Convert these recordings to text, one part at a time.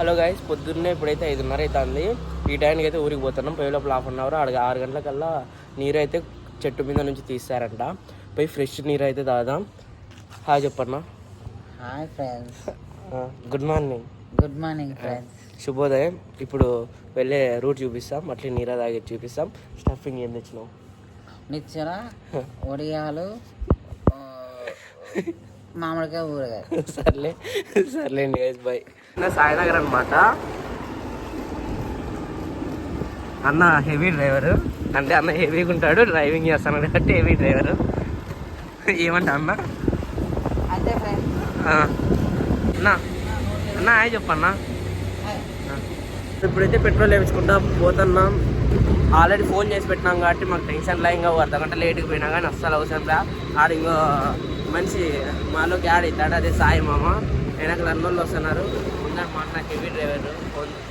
Hello guys పొద్దున్నే ఇప్పుడైతే ఐదున్నర అవుతుంది ఈ టైంకి అయితే ఊరికి పోతున్నాం. పోయే లోపల హాఫ్ అన్ అవర్ అడిగి ఆరు గంటలకల్లా నీరు అయితే చెట్టు మీద నుంచి తీస్తారంట. పోయి ఫ్రెష్ నీరు అయితే తాగుదాం. హాయ్ చెప్పన్నా. Hi friends good morning good morning friends శుభోదయం. ఇప్పుడు వెళ్ళే రూట్ చూపిస్తాం. అట్లే నీరా తాగి చూపిస్తాం. స్టఫింగ్ ఏం తెచ్చినాం మిక్చర వడియాలు ఆ, మామిడికాయ ఊరగాయ సర్లే సర్లేండి గైస్ బాయ్ నా సాయినగర్ అనమాట అన్న హెవీ డ్రైవర్. అంటే అన్న హెవీగా ఉంటాడు డ్రైవింగ్ చేస్తాను కాబట్టి హెవీ డ్రైవర్. ఏమంటా అన్న? ఆ. అన్న అన్న హాయ్ చెప్పన్నా. ఇప్పుడైతే పెట్రోల్ వేయించుకుంటా పోతున్నాం. ఆల్రెడీ ఫోన్ చేసి పెట్టినాం కాబట్టి మాకు టెన్షన్ లా ఇంకా ఓ అర్ధ గంట లేట్కి పోయినా కానీ అస్సలు అవసరం రా. ఆడ ఇంకో మనిషి మాలోకి యాడ్ అవుతాడు అదే సాయి మామ. వెనక అన్నోళ్ళు వస్తున్నారు. ఇంకా మా అన్న హెవీ డ్రైవర్.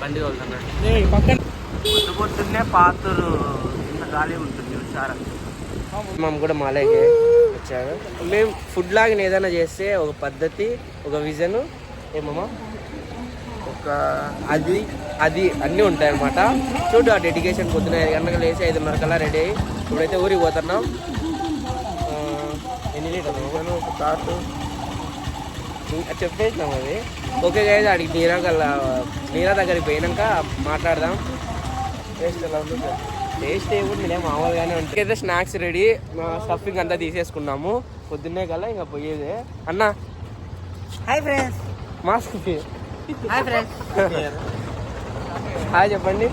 బండి తోలుతున్నాడు. పొద్దు పొద్దున్నే పాతూరు ఇంత ఖాళీ ఉంటుంది సార్ మేము కూడా మాలేకే వచ్చారు. మేము ఫుడ్ లాగా ఏదైనా చేస్తే ఒక పద్ధతి ఒక విజన్ ఏమమ్మా ఒక అది అది అన్నీ ఉంటాయి అన్నమాట చూడు ఆ డెడికేషన్ పొద్దున ఐదు గంటలకు లేచి ఐదున్నర కల్లా రెడీ అయ్యి ఇప్పుడైతే ఊరికి పోతున్నాం. ఎన్ని లీటర్లు మనం ఒక కార్టు చెప్పేసినాం అది ఓకే గైజ్ అడిగి నీరా కల్లా నీరా దగ్గరికి పోయినాక మాట్లాడదాం. టేస్ట్ ఎలా ఉంది టేస్ట్ ఏముంది మామూలుగానే ఉంటుంది అయితే స్నాక్స్ రెడీ స్టఫింగ్ అంతా తీసేసుకున్నాము. పొద్దున్నే కల్లా ఇంకా పోయేదే. అన్న. Hi friends mask hi friends hi చెప్పండి.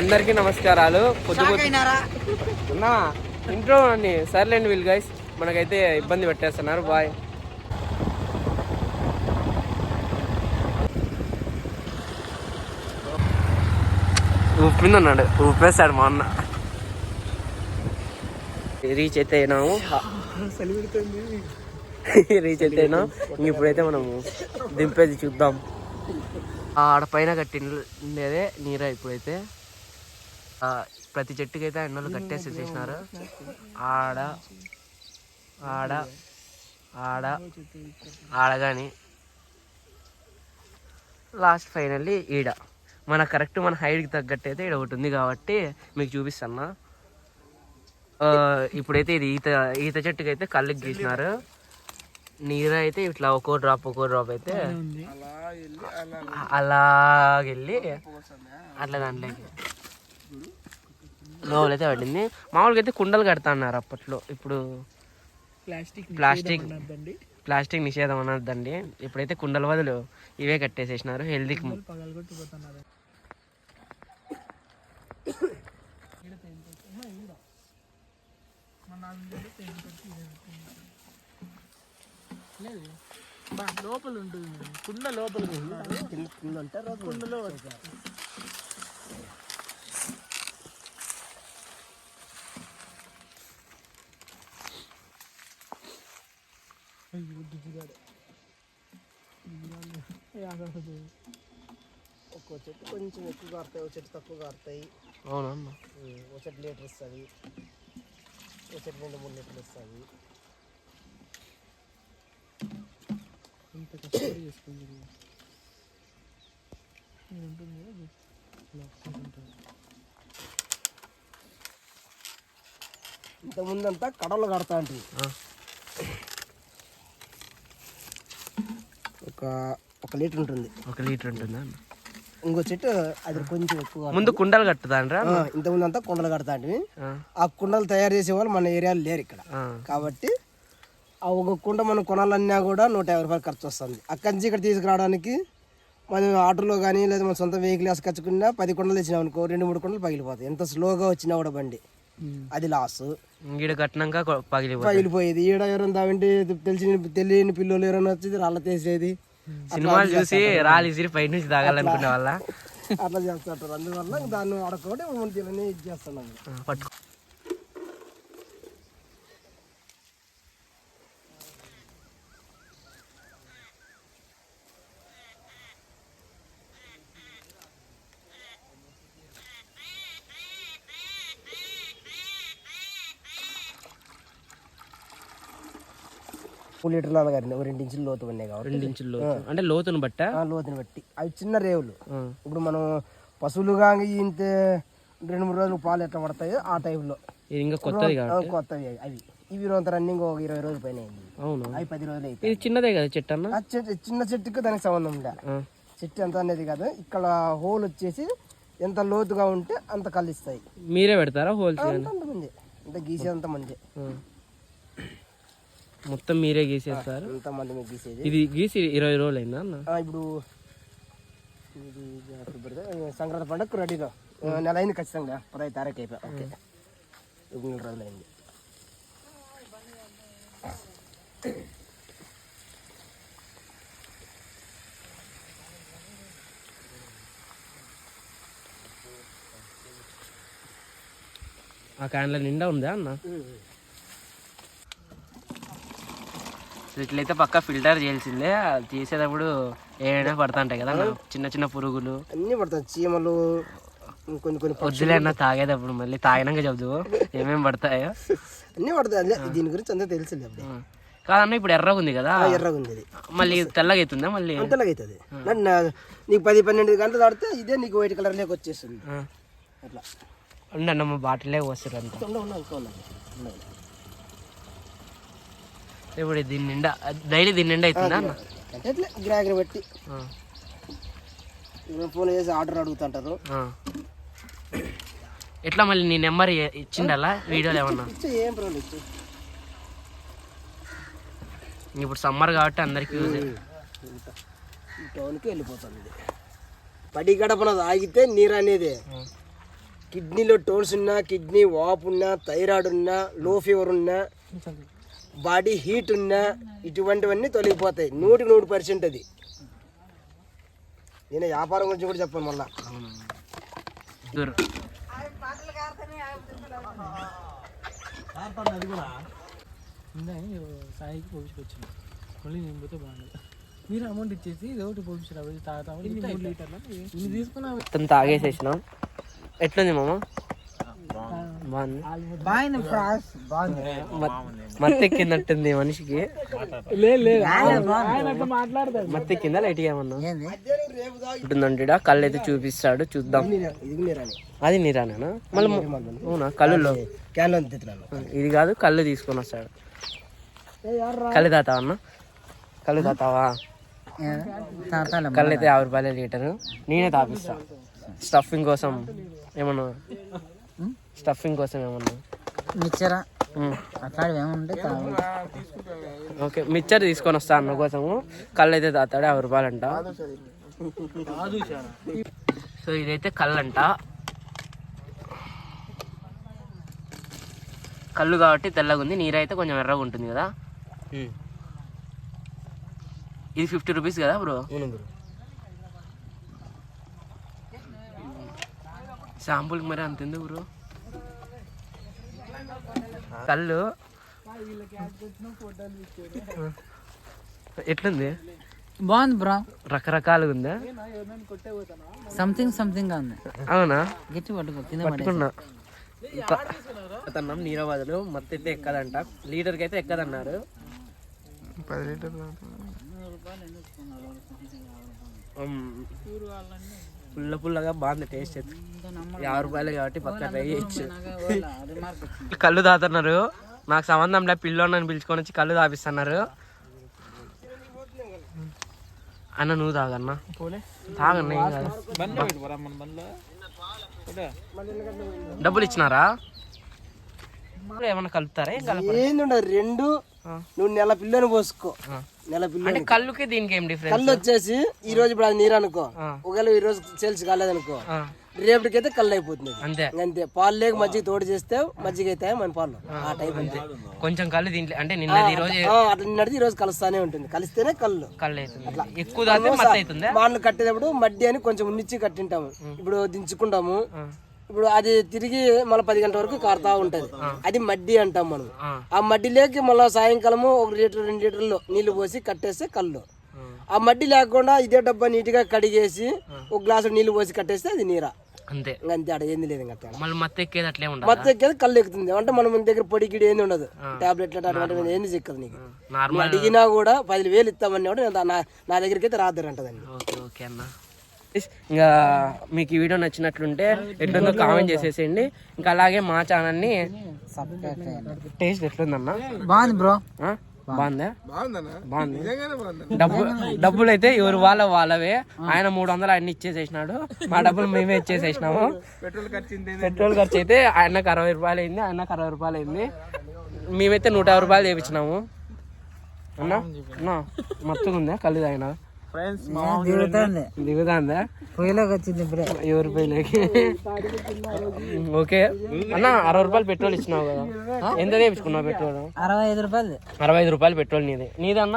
అందరికీ నమస్కారాలు. పొద్దు పొద్దు ఉన్నా ఇంట్లో అండి సర్లేండి వీళ్ళు గైస్ మనకైతే ఇబ్బంది పెట్టేస్తున్నారు. బాయ్ ఉప్పింది అన్నాడు ఉప్పేస్తాడు మా అన్న. రీచ్ అయితే అయినాము. రీచ్ అయితే అయినాం ఇప్పుడైతే మనము దింపేది చూద్దాం. ఆడ పైన కట్టినదే నీరా ఇప్పుడైతే. ప్రతి చెట్టుకి అయితే ఎన్నోళ్ళు కట్టేసి చేసినారు ఆడ ఆడ ఆడ ఆడ కానీ లాస్ట్ ఫైనల్లీ ఈడ. మన కరెక్ట్ మన హైట్కి తగ్గట్టు అయితే ఈడ ఒకటి ఉంది కాబట్టి మీకు చూపిస్తాను ఇప్పుడైతే ఇది ఈత ఈత చెట్టుకి అయితే కళ్ళకి గీసినారు. నీరు అయితే ఇట్లా ఒక్కో డ్రాప్ ఒక్కో డ్రాప్ అయితే అలాగెళ్ళి అట్లా దాంట్లోకి. లోపలైతే పడింది. మామూలుగా అయితే కుండలు కడతా అన్నారు అప్పట్లో. ఇప్పుడు ప్లాస్టిక్ ప్లాస్టిక్ ప్లాస్టిక్ నిషేధం అనొద్దండి ఇప్పుడైతే కుండల బదులు ఇవే కట్టేసేసినారు హెల్దీకి లోపల ఉంటుంది. కుండ లోపల కుండలో ఒక్కో చెట్టు కొంచెం ఎక్కువ కారుతాయి ఒక చెట్టు తక్కువ కారుతాయి. అవునమ్మా ఒక చెట్టు లీటర్ ఇస్తుంది. ఒక చెట్టు రెండు మూడు లీటర్లు ఇస్తుంది. ఇంత కష్టపడి చేసుకుంది ఉంటుంది. ఇంతకుముందంతా కడవలు కడతా అంటే ఒక ఒక లీటర్ ఉంటుంది. ఒక లీటర్ ఉంటుందా? ఇంకో చెట్టు అది కొంచెం ఎక్కువ. ముందు కుండలు కట్టుదాండ్రా ఆ, ఇంతకుముందంతా కుండలు కడతా అంటే ఆ. కుండలు తయారు చేసే వాళ్ళు మన ఏరియాలో లేరు ఇక్కడ. కాబట్టి ఆ ఒక కుండ మనం కొనాలన్నా కూడా నూట యాభై రూపాయలు ఖర్చు వస్తుంది. అక్కడి నుంచి ఇక్కడ తీసుకురావడానికి మనం ఆటోలో కానీ లేదా మన సొంత వెహికల్ వేసుకొచ్చుకున్నా పది కుండలు తెచ్చినాం అనుకో రెండు మూడు కుండలు పగిలిపోతాయి. ఎంత స్లోగా వచ్చినా కూడా బండి. అది లాస్ ఈడ కట్టినాక పగిలిపోయేది. ఈడ ఎవరైనా దావంటే తెలిసిన తెలియని పిల్లలు ఎవరైనా వచ్చేది రాళ్ళ తీసేది. సినిమాలు చూసి రాలి ఇసిరి పై నుంచి తాగాలనుకునే వాళ్ళ? అట్లా చేస్తుంటారు అందువల్ల దాన్ని అడగకుండా మనం దీనిని ఇది చేస్తున్నాం పట్టుకో. లీటర్లు అనగారింది ఒక రెండు ఇంచులు లోతు ఉన్నాయి కాబట్టి. రెండు ఇంచుల లోతు. అంటే లోతును బట్ట? ఆ లోతుని బట్టి. అవి చిన్న రేవులు. ఇప్పుడు మనం పశువులుగా ఇంత రెండు మూడు రోజులు పాలు ఎట్లా పడతాయో ఆ టైంలో. ఇది ఇంకా కొత్తది కాదు కొత్తవి అవి. అవి ఇవి రోజు రన్నింగ్ ఒక ఇరవై రోజులు పైన అయింది. అవును? అవి పది రోజులు అయితే ఇది చిన్నదే కదా చెట్టు అన్న? ఆ చెట్టు చిన్న చెట్టుకి దానికి సంబంధం ఉండే ఆ. చెట్టు ఎంత అనేది కాదు. ఇక్కడ హోల్ వచ్చేసి ఎంత లోతుగా ఉంటే అంత కలుస్తాయి. మీరే పెడతారా హోల్సేల్ అంత మంది. అంత గీసేంత మంది. మొత్తం మీరే అంత మంది మీకు గీసేది. ఇది గీసి ఇరవై రోజులు అయిందా అన్న? ఆ, ఇప్పుడు ఇది సంక్రాంతి పండుగ రెడీలో నెల అయింది ఖచ్చితంగా. పదహైదు తారీఖు అయిపోయి. ఓకే. ఇప్పుడు నెల రోజులు అయింది ఆ క్యాన్ల నిండా ఉందా అన్న? ఇట్లయితే పక్క ఫిల్టర్ చేయాల్సిందే. అది తీసేటప్పుడు ఏమైనా పడుతుంటాయి కదా? చిన్న చిన్న పురుగులు. అన్నీ పడతాయి. చీమలు కొన్ని కొన్ని పక్షులు. వద్దులే అన్న తాగేటప్పుడు మళ్ళీ తాగినాక చెబుదు. ఏమేమి పడతాయో. అన్నీ పడతాయి. దీని గురించి అంతా తెలిసింది. కాదన్న ఇప్పుడు ఎర్రగా ఉంది కదా ఎర్రగా ఉంది మళ్ళీ తెల్లగా అవుతుందా మళ్ళీ అంతలాగా అవుతుంది నీకు పది పన్నెండు గంటలు దాడితే ఇదే నీకు వైట్ కలర్ లేక వచ్చేస్తుంది. అట్లా ఉండండి మా బాటిలే వస్తారు అంత ఉండ ఉండ ఇంకా ఉన్నాయి. ఉన్నాయి. ఇప్పుడు దీని నిండా? డైలీ దీని నిండా అవుతుందా అన్న? ఇట్లా గిరాకీ పెట్టి. ఫోన్ చేసి ఆర్డర్ అడుగుతుంటారు. ఎట్లా మళ్ళీ నీ నెంబర్ ఇచ్చిండలా? వీడియోలు ఏమన్నా? ఏం ప్రాబ్లం ఇప్పుడు సమ్మర్ కాబట్టి అందరికి యూజ్ టౌన్కి వెళ్ళిపోతుంది ఇది. పడి గడపన తాగితే నీరు అనేది. కిడ్నీలో టోన్స్ ఉన్నా కిడ్నీ వాపు ఉన్నా థైరాయిడ్ ఉన్నా లో ఫీవర్ ఉన్నా బాడీ హీట్ ఉన్నా ఇటువంటివన్నీ తొలగిపోతాయి. నూటికి నూరు పర్సెంట్ అది. నేను వ్యాపారం గురించి కూడా చెప్పాను మళ్ళా దూరం సాయికి పోపించుకొచ్చింది మళ్ళీ నేను పోతే బాగుండదు మీరు అమౌంట్ ఇచ్చేసి ఇది ఒకటి మొత్తం తాగేసేసినాం. ఎట్లుంది మామ? మత్తెక్కినట్టుంది మనిషికి. మత్తెక్కిందా లైట్గా ఏమన్నా? ఉంటుందంటే కళ్ళు అయితే చూపిస్తాడు చూద్దాం. అది నీరానేనా? మళ్ళీ అవునా? కళ్ళులో. ఇది కాదు కళ్ళు తీసుకొని వస్తాడు. కళ్ళు తాతావా అన్న? కళ్ళు తాతావా? కళ్ళు అయితే యాభై రూపాయల లీటరు. నేనే తాపిస్తా. స్టఫింగ్ కోసం ఏమన్నా స్టఫింగ్ కోసం ఏమన్నా. అట్లాంటివి ఏముంటే తాగు. ఓకే మిక్చర్ తీసుకొని వస్తా అన్న కోసము. కళ్ళు అయితే తాతాడు యాభై రూపాయలు అంట సో ఇదైతే కళ్ళు అంట కళ్ళు కాబట్టి తెల్లగా ఉంది నీరు అయితే కొంచెం ఎర్రగా ఉంటుంది కదా. ఇది ఫిఫ్టీ రూపీస్ కదా బ్రో. శాంపుల్కి మరి అంత ఎందుకు బ్రో? కళ్ళు. ఎట్లుంది? బాగుంది బ్రో. రకరకాలుగా ఉందా? సంథింగ్ సంథింగ్ ఉంది. అవునా? గట్టి పట్టుకో కింద. పట్టుకున్నా. అతన్నాం నీరవాదులు మొత్తం అయితే ఎక్కదంట లీటర్కి అయితే ఎక్కదన్నారు పుల్ల పుల్లగా బాగుంది టేస్ట్ అయితే. యాభై రూపాయలు కాబట్టి పక్క ట్రై చేయొచ్చు. కళ్ళు తాతున్నారు నాకు సంబంధం లే పిల్లోని పిలుచుకొని వచ్చి కళ్ళు తాపిస్తున్నారు. అన్న నువ్వు తాగన్నా తాగన్నా డబ్బులు ఇచ్చినారా? ఏమన్నా కలుపుతారా? ఏం కలపరా? ఏంది రెండు. నువ్వు నెల పిల్లని పోసుకో. నెల పిల్ల అంటే కళ్ళుకి దీనికి ఏం డిఫరెన్స్ కళ్ళు వచ్చేసి ఈ రోజు ఇప్పుడు అది నీరు అనుకో. ఒకవేళ ఈ రోజు సేల్స్ కాలేదనుకో. రేపటికైతే కళ్ళు అయిపోతుంది. అంతే. అంతే. పాలు లేక మజ్జిగ తోడు చేస్తే మజ్జిగ అవుతాయి మన పాలు? ఆ టైప్ అంతే. కొంచెం కళ్ళు దీంట్లో అంటే నిన్నది ఈ రోజు అట్లా నడిచి ఈ రోజు కలుస్తానే ఉంటుంది. కలిస్తేనే కళ్ళు. కళ్ళు అవుతుంది. ఎక్కువ మత్తు అవుతుందా? మాటలు కట్టేటప్పుడు మడ్డి అని కొంచెం ఉన్నిచ్చి కట్టింటాము. ఇప్పుడు దించుకుంటాము. ఇప్పుడు అది తిరిగి మళ్ళీ పది గంటల వరకు కారుతా ఉంటది. అది మడ్డి అంటాం మనం. ఆ. మడ్డిలోకి మళ్ళీ సాయంకాలము ఒక లీటర్ రెండు లీటర్లు నీళ్ళు పోసి కట్టేస్తే కళ్ళు. ఆ మడ్డి లేకుండా ఇదే డబ్బా నీట్గా కడిగేసి ఒక గ్లాసు నీళ్ళు పోసి కట్టేస్తే అది నీరా. అంతే. అంతే ఆడ ఏంది లేదు ఇంకా. మళ్ళీ మత్తు ఎక్కేది అట్లే ఉండదు? మొత్తం ఎక్కేది కళ్ళు ఎక్కుతుంది. అంటే మనం దగ్గర పొడి గిడి ఏంది ఉండదు. టాబ్లెట్లు అటువంటివి ఏంది చిక్కదు నీకు. అడిగినా కూడా పది వేలు ఇస్తామని కూడా నా నా దగ్గరికి అయితే రాద్దరు అంటదండి ఓకే ఓకే అన్న. ఇంకా మీకు ఈ వీడియో నచ్చినట్లుంటే ఎట్లుందో కామెంట్ చేసేసేయండి. ఇంకా అలాగే మా ఛానల్ని సబ్స్క్రైబ్ చేయండి. టేస్ట్ ఎట్లుందన్న? బాగుంది బ్రో? బాగుందా? బాగుంది. డబ్బు డబ్బులు అయితే ఎవరు వాళ్ళ వాళ్ళవే. ఆయన మూడు వందలు ఆయన ఇచ్చేసేసినాడు. మా డబ్బులు మేమే ఇచ్చేసేసినాము. పెట్రోల్ ఖర్చు అయితే ఆయనకు అరవై రూపాయలు అయింది ఆయనకు అరవై రూపాయలు అయింది మేమైతే నూట యాభై రూపాయలు చేయించినాము అన్నా? అన్నా మత్తుగా ఉందా కళ్ళు ఆయన ఫ్రెండ్స్ పొయ్యిలోకి వచ్చింది ఇప్పుడే. ఎవరి ఓకే. అన్న అరవై రూపాయలు పెట్రోల్ ఇచ్చినావు కదా. ఎంత తెప్పించుకున్నావు పెట్రోల్? అరవై ఐదు రూపాయలు. అరవై ఐదు రూపాయలు పెట్రోల్ నీది. నీది అన్న?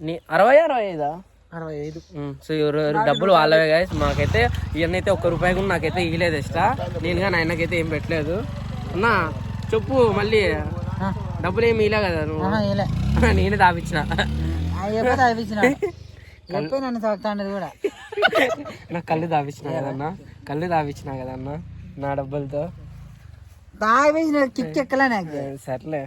నీ అరవై అరవై ఐదా? అరవై ఐదు. సో ఎవరు డబ్బులు వాళ్ళవే గాయస్ మాకైతే ఇవన్నీ అయితే ఒక్క రూపాయి కూడా నాకైతే ఇవ్వలేదు ఎక్స్ట్రా నేను కానీ ఆయనకైతే ఏం పెట్టలేదు. అన్న చెప్పు మళ్ళీ. డబ్బులు ఏమి ఇలే కదా నువ్వు. నేనే దాపించిన ఎప్పుడు ఎప్పుడు నన్ను తాగుతాండేది కూడా నా కళ్ళు దాపించిన కదన్నా కళ్ళు దాపించిన కదన్నా నా డబ్బులతో? తాగిపించిన కిక్ ఎక్కలే నాకు. సర్లే.